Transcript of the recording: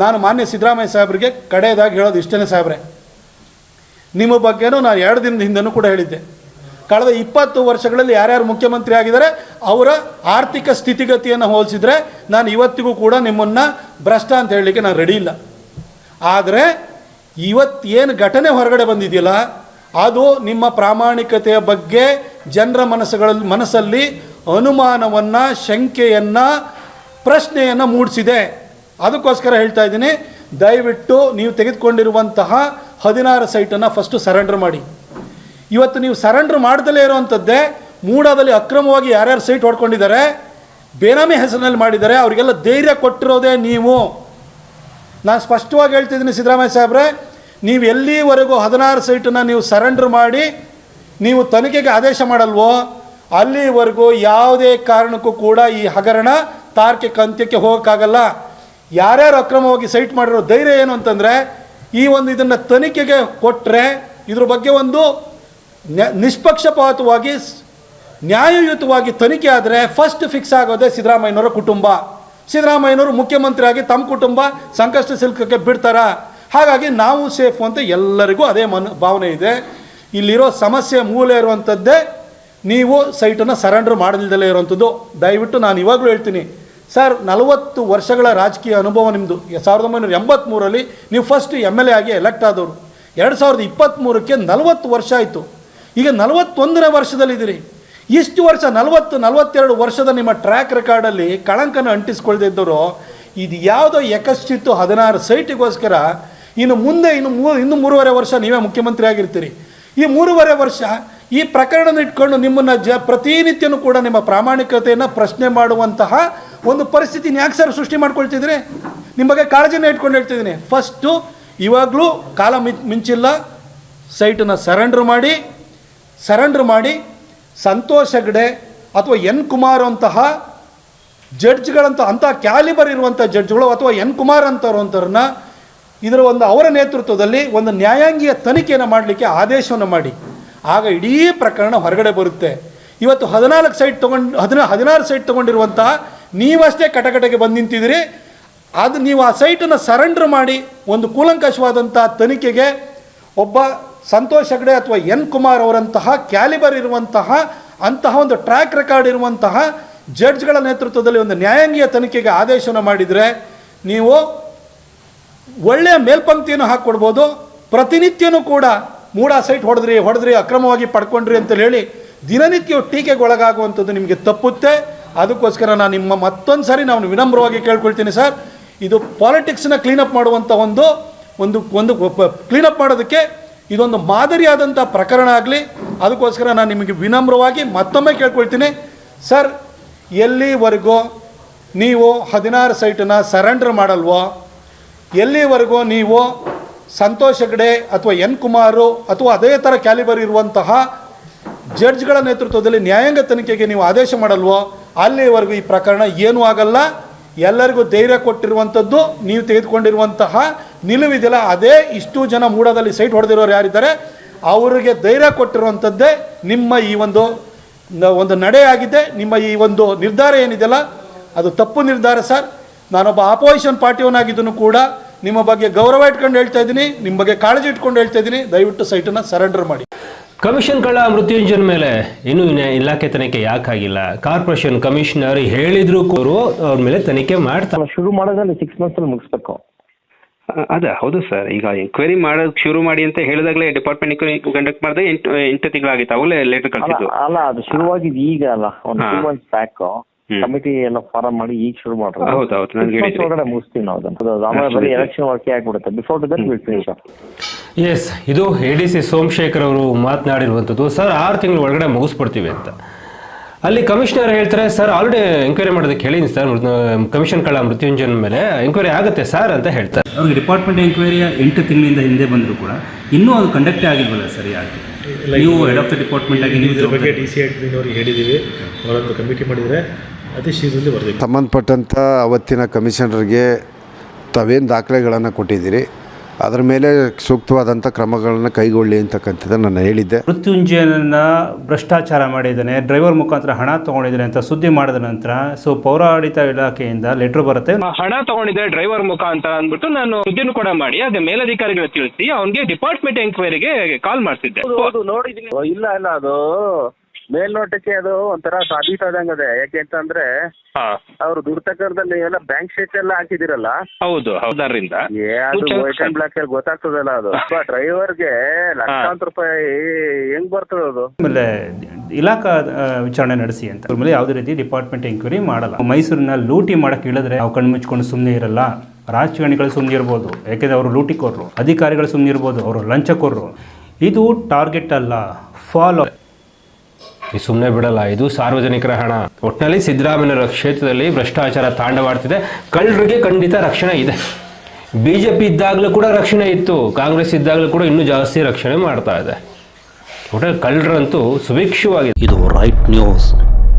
ನಾನು ಮಾನ್ಯ ಸಿದ್ದರಾಮಯ್ಯ ಸಾಹೇಬರಿಗೆ ಕಡೆಯದಾಗಿ ಹೇಳೋದು ಇಷ್ಟೇ ಸಾಹೇಬ್ರೆ. ನಿಮ್ಮ ಬಗ್ಗೆನೂ ನಾನು ಎರಡು ದಿನದ ಹಿಂದೆನೂ ಕೂಡ ಹೇಳಿದ್ದೆ. ಕಳೆದ ಇಪ್ಪತ್ತು ವರ್ಷಗಳಲ್ಲಿ ಯಾರ್ಯಾರು ಮುಖ್ಯಮಂತ್ರಿ ಆಗಿದ್ದಾರೆ, ಅವರ ಆರ್ಥಿಕ ಸ್ಥಿತಿಗತಿಯನ್ನು ಹೋಲಿಸಿದರೆ ನಾನು ಇವತ್ತಿಗೂ ಕೂಡ ನಿಮ್ಮನ್ನು ಭ್ರಷ್ಟ ಅಂತ ಹೇಳಲಿಕ್ಕೆ ನಾನು ರೆಡಿ ಇಲ್ಲ. ಆದರೆ ಇವತ್ತೇನು ಘಟನೆ ಹೊರಗಡೆ ಬಂದಿದೆಯಲ್ಲ, ಅದು ನಿಮ್ಮ ಪ್ರಾಮಾಣಿಕತೆಯ ಬಗ್ಗೆ ಜನರ ಮನಸ್ಸುಗಳಲ್ಲಿ ಮನಸ್ಸಲ್ಲಿ ಅನುಮಾನವನ್ನು, ಶಂಕೆಯನ್ನು, ಪ್ರಶ್ನೆಯನ್ನು ಮೂಡಿಸಿದೆ. ಅದಕ್ಕೋಸ್ಕರ ಹೇಳ್ತಾ ಇದ್ದೀನಿ, ದಯವಿಟ್ಟು ನೀವು ತೆಗೆದುಕೊಂಡಿರುವಂತಹ ಹದಿನಾರು ಸೈಟನ್ನು ಫಸ್ಟು ಸರೆಂಡರ್ ಮಾಡಿ. ಇವತ್ತು ನೀವು ಸರೆಂಡರ್ ಮಾಡ್ದಲೇ ಇರುವಂಥದ್ದೇ, ಮೂಡಾದಲ್ಲಿ ಅಕ್ರಮವಾಗಿ ಯಾರ್ಯಾರು ಸೈಟ್ ಹೊಡ್ಕೊಂಡಿದ್ದಾರೆ, ಬೇನಾಮಿ ಹೆಸರಿನಲ್ಲಿ ಮಾಡಿದ್ದಾರೆ, ಅವರಿಗೆಲ್ಲ ಧೈರ್ಯ ಕೊಟ್ಟಿರೋದೇ ನೀವು. ನಾನು ಸ್ಪಷ್ಟವಾಗಿ ಹೇಳ್ತಿದ್ದೀನಿ ಸಿದ್ದರಾಮಯ್ಯ ಸಾಹೇಬ್ರೆ, ನೀವು ಎಲ್ಲಿವರೆಗೂ ಹದಿನಾರು ಸೈಟನ್ನು ನೀವು ಸರೆಂಡರ್ ಮಾಡಿ, ನೀವು ತನಿಖೆಗೆ ಆದೇಶ ಮಾಡಲ್ವೋ, ಅಲ್ಲಿವರೆಗೂ ಯಾವುದೇ ಕಾರಣಕ್ಕೂ ಕೂಡ ಈ ಹಗರಣ ತಾರ್ಕಿಕ ಅಂತ್ಯಕ್ಕೆ ಹೋಗೋಕ್ಕಾಗಲ್ಲ. ಯಾರ್ಯಾರು ಅಕ್ರಮವಾಗಿ ಸೈಟ್ ಮಾಡಿರೋ ಧೈರ್ಯ ಏನು ಅಂತಂದರೆ, ಈ ಒಂದು ಇದನ್ನು ತನಿಖೆಗೆ ಕೊಟ್ಟರೆ ಇದ್ರ ಬಗ್ಗೆ ಒಂದು ನಿಷ್ಪಕ್ಷಪಾತವಾಗಿ ನ್ಯಾಯಯುತವಾಗಿ ತನಿಖೆ ಆದರೆ ಫಸ್ಟ್ ಫಿಕ್ಸ್ ಆಗೋದೇ ಸಿದ್ದರಾಮಯ್ಯನವರ ಕುಟುಂಬ. ಸಿದ್ದರಾಮಯ್ಯನವರು ಮುಖ್ಯಮಂತ್ರಿಯಾಗಿ ತಮ್ಮ ಕುಟುಂಬ ಸಂಕಷ್ಟ ಸಿಲ್ಕಕ್ಕೆ ಬಿಡ್ತಾರ. ಹಾಗಾಗಿ ನಾವು ಸೇಫು ಅಂತ ಎಲ್ಲರಿಗೂ ಅದೇ ಮನ, ಭಾವನೆ ಇದೆ. ಇಲ್ಲಿರೋ ಸಮಸ್ಯೆ ಮೂಲೆ ಇರುವಂಥದ್ದೇ ನೀವು ಸೈಟನ್ನು ಸರೆಂಡರ್ ಮಾಡದಿಲ್ಲದಲೇ ಇರುವಂಥದ್ದು ದಯವಿಟ್ಟು ನಾನು ಇವಾಗಲೂ ಹೇಳ್ತೀನಿ ಸರ್, ನಲವತ್ತು ವರ್ಷಗಳ ರಾಜಕೀಯ ಅನುಭವ ನಿಮ್ಮದು ಸಾವಿರದ ಒಂಬೈನೂರ ಎಂಬತ್ತ್ಮೂರಲ್ಲಿ ನೀವು ಫಸ್ಟ್ ಎಂ ಎಲ್ ಎ ಆಗಿ ಎಲೆಕ್ಟ್ ಆದವರು. ಎರಡು ಸಾವಿರದ ಇಪ್ಪತ್ತ್ಮೂರಕ್ಕೆ ನಲವತ್ತು ವರ್ಷ ಆಯಿತು. ಈಗ ನಲವತ್ತೊಂದನೇ ವರ್ಷದಲ್ಲಿದ್ದೀರಿ. ಇಷ್ಟು ವರ್ಷ, ನಲವತ್ತು, ನಲವತ್ತೆರಡು ವರ್ಷದ ನಿಮ್ಮ ಟ್ರ್ಯಾಕ್ ರೆಕಾರ್ಡಲ್ಲಿ ಕಳಂಕನ ಅಂಟಿಸ್ಕೊಳ್ಳದೆ ಇದ್ದವರು, ಇದು ಯಾವುದೋ ಯಕಶ್ಚಿತ್ತು ಹದಿನಾರು ಸೈಟಿಗೋಸ್ಕರ, ಇನ್ನು ಮುಂದೆ ಇನ್ನು ಮೂ, ಇನ್ನು ಮೂರುವರೆ ವರ್ಷ ನೀವೇ ಮುಖ್ಯಮಂತ್ರಿ ಆಗಿರ್ತೀರಿ. ಈ ಮೂರುವರೆ ವರ್ಷ ಈ ಪ್ರಕರಣ ಇಟ್ಕೊಂಡು ನಿಮ್ಮನ್ನು ಜ, ಪ್ರತಿನಿತ್ಯನೂ ಕೂಡ ನಿಮ್ಮ ಪ್ರಾಮಾಣಿಕತೆಯನ್ನು ಪ್ರಶ್ನೆ ಮಾಡುವಂತಹ ಒಂದು ಪರಿಸ್ಥಿತಿನ ಯಾಕೆ ಸರ್ ಸೃಷ್ಟಿ ಮಾಡ್ಕೊಳ್ತಿದ್ರೆ? ನಿಮ್ಮ ಬಗ್ಗೆ ಕಾಳಜಿನ ಇಟ್ಕೊಂಡು ಹೇಳ್ತಿದ್ದೀನಿ. ಫಸ್ಟು ಇವಾಗಲೂ ಕಾಲ ಮಿಂಚ್ ಮಿಂಚಿಲ್ಲ. ಸೈಟನ್ನು ಸರೆಂಡ್ರ್ ಮಾಡಿ ಸರೆಂಡ್ರ್ ಮಾಡಿ ಸಂತೋಷ್ ಹೆಗ್ಡೆ ಅಥವಾ ಎನ್ ಕುಮಾರ್ ಅಂತಹ ಜಡ್ಜ್ಗಳಂತ, ಅಂಥ ಕ್ಯಾಲಿಬರ್ ಇರುವಂಥ ಜಡ್ಜ್ಗಳು ಅಥವಾ ಎನ್ ಕುಮಾರ್ ಅಂತವ್ರಂಥವ್ರನ್ನ ಇದರ ಒಂದು ಅವರ ನೇತೃತ್ವದಲ್ಲಿ ಒಂದು ನ್ಯಾಯಾಂಗೀಯ ತನಿಖೆಯನ್ನು ಮಾಡಲಿಕ್ಕೆ ಆದೇಶವನ್ನು ಮಾಡಿ. ಆಗ ಇಡೀ ಪ್ರಕರಣ ಹೊರಗಡೆ ಬರುತ್ತೆ. ಇವತ್ತು ಹದಿನಾಲ್ಕು ಸೈಟ್ ತೊಗೊಂಡು, ಹದಿನ, ಹದಿನಾರು ಸೈಟ್ ತೊಗೊಂಡಿರುವಂತಹ ನೀವಷ್ಟೇ ಕಟಕಟೆಗೆ ಬಂದು ನಿಂತಿದ್ದೀರಿ. ಅದು ನೀವು ಆ ಸೈಟನ್ನು ಸರೆಂಡರ್ ಮಾಡಿ ಒಂದು ಕೂಲಂಕಷವಾದಂಥ ತನಿಖೆಗೆ ಒಬ್ಬ ಸಂತೋಷ್ ಹೆಗ್ಡೆ ಅಥವಾ ಎನ್ ಕುಮಾರ್ ಅವರಂತಹ ಕ್ಯಾಲಿಬರ್ ಇರುವಂತಹ, ಅಂತಹ ಒಂದು ಟ್ರ್ಯಾಕ್ ರೆಕಾರ್ಡ್ ಇರುವಂತಹ ಜಡ್ಜ್ಗಳ ನೇತೃತ್ವದಲ್ಲಿ ಒಂದು ನ್ಯಾಯಾಂಗೀಯ ತನಿಖೆಗೆ ಆದೇಶನ ಮಾಡಿದರೆ ನೀವು ಒಳ್ಳೆಯ ಮೇಲ್ಪಂಕ್ತಿಯನ್ನು ಹಾಕ್ಕೊಡ್ಬೋದು, ಪ್ರತಿನಿತ್ಯನೂ ಕೂಡ ಮೂಡ ಸೈಟ್ ಹೊಡೆದ್ರಿ ಹೊಡೆದ್ರಿ, ಅಕ್ರಮವಾಗಿ ಪಡ್ಕೊಂಡ್ರಿ ಅಂತ ಹೇಳಿ ದಿನನಿತ್ಯ ಟೀಕೆಗೆ ಒಳಗಾಗುವಂಥದ್ದು ನಿಮಗೆ ತಪ್ಪುತ್ತೆ. ಅದಕ್ಕೋಸ್ಕರ ನಾನು ನಿಮ್ಮ ಮತ್ತೊಂದು ಸಾರಿ ನಾನು ವಿನಮ್ರವಾಗಿ ಕೇಳ್ಕೊಳ್ತೀನಿ ಸರ್, ಇದು ಪಾಲಿಟಿಕ್ಸ್ನ ಕ್ಲೀನಪ್ ಮಾಡುವಂಥ ಒಂದು ಒಂದು ಒಂದು ಕ್ಲೀನಪ್ ಮಾಡೋದಕ್ಕೆ ಇದೊಂದು ಮಾದರಿಯಾದಂಥ ಪ್ರಕರಣ ಆಗಲಿ. ಅದಕ್ಕೋಸ್ಕರ ನಾನು ನಿಮಗೆ ವಿನಮ್ರವಾಗಿ ಮತ್ತೊಮ್ಮೆ ಕೇಳ್ಕೊಳ್ತೀನಿ. ಸರ್, ಎಲ್ಲಿವರೆಗೂ ನೀವು ಹದಿನಾರು ಸೈಟನ್ನು ಸರೆಂಡರ್ ಮಾಡಲ್ವೋ, ಎಲ್ಲಿವರೆಗೂ ನೀವು ಸಂತೋಷ್ ಹೆಗ್ಡೆ ಅಥವಾ ಎನ್ ಕುಮಾರು ಅಥವಾ ಅದೇ ಥರ ಕ್ಯಾಲಿಬರ್ ಇರುವಂತಹ ಜಡ್ಜ್ಗಳ ನೇತೃತ್ವದಲ್ಲಿ ನ್ಯಾಯಾಂಗ ತನಿಖೆಗೆ ನೀವು ಆದೇಶ ಮಾಡಲ್ವೋ ಅಲ್ಲಿವರೆಗೂ ಈ ಪ್ರಕರಣ ಏನೂ ಆಗಲ್ಲ. ಎಲ್ಲರಿಗೂ ಧೈರ್ಯ ಕೊಟ್ಟಿರುವಂಥದ್ದು, ನೀವು ತೆಗೆದುಕೊಂಡಿರುವಂತಹ ನಿಲುವಿದೆಯಲ್ಲ, ಅದೇ ಇಷ್ಟು ಜನ ಮೂಡದಲ್ಲಿ ಸೈಟ್ ಹೊಡೆದಿರೋರು ಯಾರಿದ್ದಾರೆ, ಅವರಿಗೆ ಧೈರ್ಯ ಕೊಟ್ಟಿರುವಂಥದ್ದೇ ನಿಮ್ಮ ಈ ಒಂದು ಒಂದು ನಡೆಯಾಗಿದೆ ನಿಮ್ಮ ಈ ಒಂದು ನಿರ್ಧಾರ ಏನಿದೆಯಲ್ಲ, ಅದು ತಪ್ಪು ನಿರ್ಧಾರ ಸರ್. ನಾನೊಬ್ಬ ಆಪೋಸಿಷನ್ ಪಾರ್ಟಿಯವನಾಗಿದ್ದನು ಕೂಡ, ನಿಮ್ಮ ಬಗ್ಗೆ ಗೌರವ ಇಟ್ಕೊಂಡು ಹೇಳ್ತಾ ಇದ್ದೀನಿ, ನಿಮ್ಮ ಬಗ್ಗೆ ಕಾಳಜಿ ಇಟ್ಕೊಂಡು ಹೇಳ್ತಾ ಇದ್ದೀನಿ. ದಯವಿಟ್ಟು ಸೈಟನ್ನು ಸರೆಂಡರ್ ಮಾಡಿ. ಕಮಿಷನ್ ಕಳ್ಳ ಮೃತ್ಯುಂಜನ್ ಮೇಲೆ ಇನ್ನೂ ಇನ್ನ ಇಲಾಖೆ ತನಿಖೆ ಯಾಕಾಗಿಲ್ಲ ಕಾರ್ಪೊರೇಷನ್ ಕಮಿಷನರ್ ಹೇಳಿದ್ರು ಅವರು ಅವ್ರ ಮೇಲೆ ತನಿಖೆ ಮಾಡ್ತಾರೆ ಶುರು ಮಾಡೋದ್ರಲ್ಲಿ ಸಿಕ್ಸ್ ಮಂತ್ಸ್ ಅಲ್ಲಿ ಮುಗಿಸ್ಬೇಕು. ಅದ ಹೌದು ಸರ್. ಈಗ ಎಂಕ್ವೈರಿ ಮಾಡೋದು ಶುರು ಮಾಡಿ ಅಂತ ಹೇಳಿದಾಗಲೇ ಡಿಪಾರ್ಟ್ಮೆಂಟ್ ಎಂಕ್ವೈರಿ ಕಂಡಕ್ಟ್ ಮಾಡಿದ್ರೆ ಎಂಟು ಎಂಟು ತಿಂಗಳಾಗಿತ್ತು. ಅವಲೇ ಲೇಟರ್ ಅಲ್ಲ ಕಳಿಸಿದ್ದು. ಅಲ್ಲ ಅದು ಶುರುವಾಗಿದ್ದು ಈಗ ಅಲ್ಲ. ಒಂದು ಹಾ. Two months back. ಕಮಿಟಿ ಎಲ್ಲ ಫಾರಂ ಮಾಡಿ ಈಗ ಶುರು ಮಾಡೋದು ಹೌದು, ಹೌದು. ಒಳಗಡೆ ಮುಗಿಸ್ತೀವಿ ನಾವು ಅದನ್ನು. ಆಮೇಲೆ ಬರೀ ಎಲೆಕ್ಷನ್ ವರ್ಕ್ ಆಗ್ಬಿಡುತ್ತೆ. Before to that will finish yes ಇದು ಎ ಡಿ ಸಿ ಸೋಮಶೇಖರ್ ಅವರು ಮಾತನಾಡಿರುವಂಥದ್ದು. ಸರ್ ಆರು ತಿಂಗಳು ಒಳಗಡೆ ಮುಗಿಸ್ಬಿಡ್ತೀವಿ ಅಂತ. ಅಲ್ಲಿ ಕಮಿಷನರ್ ಹೇಳ್ತಾರೆ ಸರ್ ಆಲ್ರೆಡಿ ಎಂಕ್ವೈರಿ ಮಾಡೋದಕ್ಕೆ ಹೇಳಿದ್ದೀನಿ ಸರ್ ಕಮಿಷನ್ ಕಳ್ಳ ಮೃತ್ಯುಂಜನ ಮೇಲೆ ಎಂಕ್ವೈರಿ ಆಗುತ್ತೆ ಸರ್ ಅಂತ ಹೇಳ್ತಾರೆ. ಅವ್ರಿಗೆ ಡಿಪಾರ್ಟ್ಮೆಂಟ್ ಎಂಕ್ವೈರಿಯ ಎಂಟು ತಿಂಗಳಿಂದ ಹಿಂದೆ ಬಂದರೂ ಕೂಡ ಇನ್ನೂ ಅದು ಕಂಡಕ್ಟೇ ಆಗಿಲ್ವಲ್ಲ ಸರ್ ಯಾಕೆ? ನೀವು ಹೆಡ್ ಆಫ್ ದ ಡಿಪಾರ್ಟ್ಮೆಂಟ್ ಆಗಿ ನೀವು ಇದ್ರ ಬಗ್ಗೆ ಡಿ ಸಿ ಅಡ್ಮಿನವ್ರಿಗೆ ಹೇಳಿದ್ದೀವಿ ಅವರೊಂದು ಕಮಿಟಿ ಮಾಡಿದರೆ ಅತಿ ಶೀಘ್ರದಲ್ಲಿ ಬರಬೇಕು. ಸಂಬಂಧಪಟ್ಟಂಥ ಅವತ್ತಿನ ಕಮಿಷನರ್ಗೆ ತಾವೇನು ದಾಖಲೆಗಳನ್ನು ಕೊಟ್ಟಿದ್ದೀರಿ? ಅದರ ಮೇಲೆ ಸೂಕ್ತವಾದಂಥ ಕ್ರಮಗಳನ್ನು ಕೈಗೊಳ್ಳಿ ಅಂತಕ್ಕಂಥದ್ದನ್ನು ನಾನು ಹೇಳಿದ್ದೆ. ಮೃತ್ಯುಂಜಯನನ್ನ ಭ್ರಷ್ಟಾಚಾರ ಮಾಡಿದ್ದಾನೆ ಡ್ರೈವರ್ ಮುಖಾಂತರ ಹಣ ತಗೊಂಡಿದ್ದಾನೆ ಅಂತ ಸುದ್ದಿ ಮಾಡಿದ ನಂತರ ಸೊ ಪೌರಾಡಳಿತ ಇಲಾಖೆಯಿಂದ ಲೆಟರ್ ಬರುತ್ತೆ. ಹಣ ತಗೊಂಡಿದ್ದೆ ಡ್ರೈವರ್ ಮುಖಾಂತರ ಅಂದ್ಬಿಟ್ಟು ನಾನು ಸುದ್ದಿನೂ ಕೂಡ ಮಾಡಿ ಅದೇ ಮೇಲಧಿಕಾರಿಗಳು ತಿಳಿಸಿ ಅವನಿಗೆ ಡಿಪಾರ್ಟ್ಮೆಂಟ್ ಎಂಕ್ವೈರಿಗೆ ಕಾಲ್ ಮಾಡಿಸಿದ್ದೆ ಹೌದು ನೋಡಿದೀನಿ ಇಲ್ಲ ಇಲ್ಲ ಅದು ಮೇಲ್ನೋಟಕ್ಕೆ ಅದು ಒಂಥರ ಸಾಬೀತಾದಂಗದೆ ಯಾಕೆ ಅಂತಂದ್ರೆ ಹಾ. ಅವ್ರು ದುರ್ತಕರದಲ್ಲಿ ಎಲ್ಲ ಬ್ಯಾಂಕ್ ಶೀಟ್ ಎಲ್ಲ ಹಾಕಿದಿರಲ್ಲ? ಹೌದು ಹೌದರಿಂದ ಏ ಅದು ಮುಚ್ಚ- ವೈಟ್ ಅಂಡ್ ಬ್ಲಾಕ್ ಅಲ್ಲಿ ಗೊತ್ತಾಗ್ತದಲ್ಲ ಅದು. ಡ್ರೈವರ್ಗೆ ಲಕ್ಷಾಂತರ ರೂಪಾಯಿ ಹೆಂಗ್ ಬರ್ತದ ಅದು? ಆಮೇಲೆ ಇಲಾಖಾ ಆ, ವಿಚಾರಣೆ ನಡೆಸಿ ಅಂತ. ಅದ್ರ ಮೇಲೆ ಯಾವುದೇ ರೀತಿ ಡಿಪಾರ್ಟ್ಮೆಂಟ್ ಎಂಕ್ವೈರಿ ಮಾಡಲ್ಲ. ಮೈಸೂರಿನ ಲೂಟಿ ಮಾಡಕ್ಕೆ ಇಳಿದ್ರೆ ನಾವು ಕಣ್ಣು ಮುಚ್ಕೊಂಡು ಸುಮ್ಮನೆ ಇರಲ್ಲ. ರಾಜಕಾರಣಿಗಳು ಸುಮ್ಮನೆ ಇರ್ಬೋದು. ಯಾಕೆಂದ್ರೆ ಅವರು ಲೂಟಿ ಕೊರ್ರು. ಅಧಿಕಾರಿಗಳು ಸುಮ್ಮನೆ ಇರ್ಬೋದು. ಅವರು ಲಂಚ ಕೊರ್ರು. ಇದು ಟಾರ್ಗೆಟ್ ಅಲ್ಲ. ಫಾಲೋ ಸುಮ್ಮನೆ ಬಿಡಲ್ಲ, ಇದು ಸಾರ್ವಜನಿಕರ ಹಣ. ಒಟ್ಟಿನಲ್ಲಿ ಸಿದ್ದರಾಮಯ್ಯರ ಕ್ಷೇತ್ರದಲ್ಲಿ ಭ್ರಷ್ಟಾಚಾರ ತಾಂಡವಾಡ್ತಿದೆ. ಕಳ್ಳರಿಗೆ ಖಂಡಿತ ರಕ್ಷಣೆ ಇದೆ. ಬಿ ಜೆ ಪಿ ಇದ್ದಾಗಲೂ ಕೂಡ ರಕ್ಷಣೆ ಇತ್ತು. ಕಾಂಗ್ರೆಸ್ ಇದ್ದಾಗಲೂ ಕೂಡ ಇನ್ನೂ ಜಾಸ್ತಿ ರಕ್ಷಣೆ ಮಾಡ್ತಾ ಇದೆ. ಒಟ್ಟಾರೆ ಕಳ್ಳರಂತೂ ಸುಭಿಕ್ಷವಾಗಿದೆ ಇದು ರೈಟ್ ನ್ಯೂಸ್